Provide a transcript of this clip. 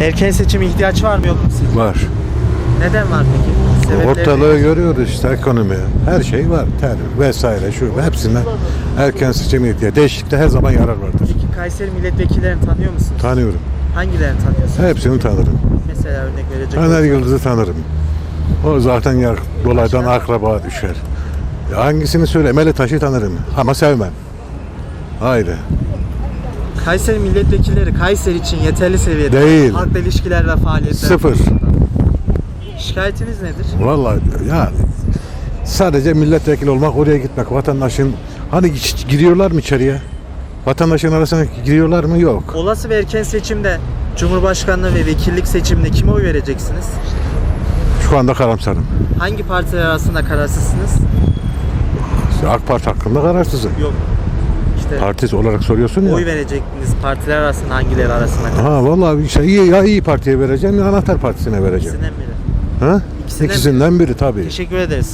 Erken seçime ihtiyaç var mı yok mu sizce? Var. Neden var peki? Sebepleri Ortalığı görüyoruz işte ekonomi. Her şey var. Ter vesaire şu hepsinden erken seçim ihtiyaç. Değişiklikte her zaman yarar vardır. Peki Kayseri milletvekillerini tanıyor musunuz? Tanıyorum. Hangilerini tanıyorsunuz? Hepsini tanırım. Mesela örnek verecek Taner olursanız. Yıldız'ı tanırım. O zaten yar, dolaydan akraba düşer. Hangisini söyle? Meli Taş'ı tanırım ama sevmem. Haydi. Kayseri milletvekilleri Kayseri için yeterli seviyede. Değil. Halkla ilişkiler ve faaliyetler. Sıfır. Şikayetiniz nedir? Vallahi ya sadece milletvekili olmak, oraya gitmek, vatandaşın hani hiç giriyorlar mı içeriye? Vatandaşın arasına giriyorlar mı? Yok. Olası bir erken seçimde Cumhurbaşkanlığı ve vekillik seçiminde kime oy vereceksiniz? Şu anda karamsarım. Hangi partiler arasında kararsızsınız? İşte AK Parti hakkında kararsızım. Yok. İşte Partisi olarak soruyorsun ya. oy verecektiniz partiler arasında hangileri arasında? Ha vallahi işte iyi ya iyi partiye vereceğim ya anahtar partisine vereceğim. İkisinden biri. Ha? İkisinden İkisinden biri tabii. Teşekkür ederiz. Sağ